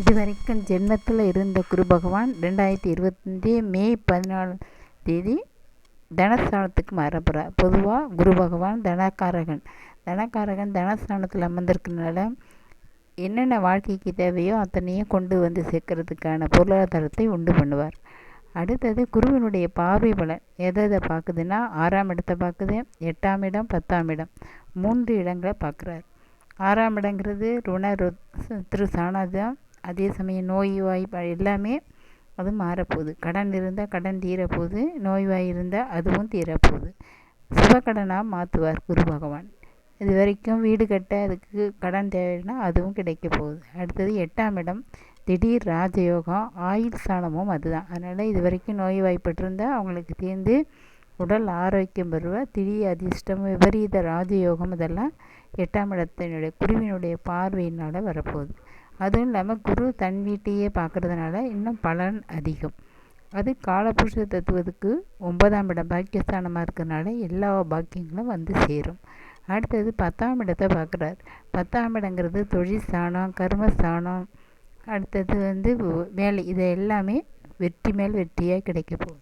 இது வரைக்கும் ஜென்மத்தில் இருந்த குரு பகவான் ரெண்டாயிரத்தி இருபத்தஞ்சி மே பதினாலாம் தேதி தனஸ்தானத்துக்கு மாறப்படுறார் பொதுவாக குரு பகவான் தனக்காரகன். தனக்காரகன் தனஸ்தானத்தில் அமர்ந்திருக்கிறனால என்னென்ன வாழ்க்கைக்கு தேவையோ அத்தனையும் கொண்டு வந்து சேர்க்கறதுக்கான பொருளாதாரத்தை உண்டு பண்ணுவார். அடுத்தது குருவினுடைய பார்வை பலன். எதை எதை பார்க்குதுன்னா ஆறாம் இடத்தை பார்க்குது எட்டாம் இடம் பத்தாம் இடம். மூன்று இடங்களை பார்க்குறாரு. ஆறாம் இடங்கிறது ருண திரு சாணாதான் அதே சமயம் நோய் வாய் எல்லாமே அது மாறப்போகுது. கடன் இருந்தால் கடன் தீரப்போகுது. நோய்வாய் இருந்தால் அதுவும் தீரப்போகுது. சுபக்கடனாக மாற்றுவார் குரு பகவான். இது வரைக்கும் வீடு கட்ட அதுக்கு கடன் தேவைன்னா அதுவும் கிடைக்க போகுது. அடுத்தது எட்டாம் இடம் திடீர் ராஜயோகம் ஆயுள் ஸ்தானமும் அதுதான். அதனால் இது வரைக்கும் நோய் வாய்ப்பட்டிருந்தால் அவங்களுக்கு தீர்ந்து உடல் ஆரோக்கியம் பெறுவ திடீர் அதிர்ஷ்டம் விபரீத ராஜயோகம் இதெல்லாம் எட்டாம் இடத்தினுடைய குருவினுடைய பார்வையினால் வரப்போகுது. அதுவும் இல்லாமல் குரு தன் வீட்டையே பார்க்குறதுனால இன்னும் பலன் அதிகம். அது காலபுருஷ தத்துவத்துக்கு ஒன்பதாம் இடம் பாக்கியஸ்தானமாக இருக்கிறதுனால எல்லா பாக்கியங்களும் வந்து சேரும். அடுத்தது பத்தாம் இடத்தை பார்க்குறார் பத்தாம் இடங்கிறது தொழில் ஸ்தானம் கர்மஸ்தானம் அடுத்தது வந்து வேலை. இது எல்லாமே வெற்றி மேல் வெற்றியாக கிடைக்க போகுது.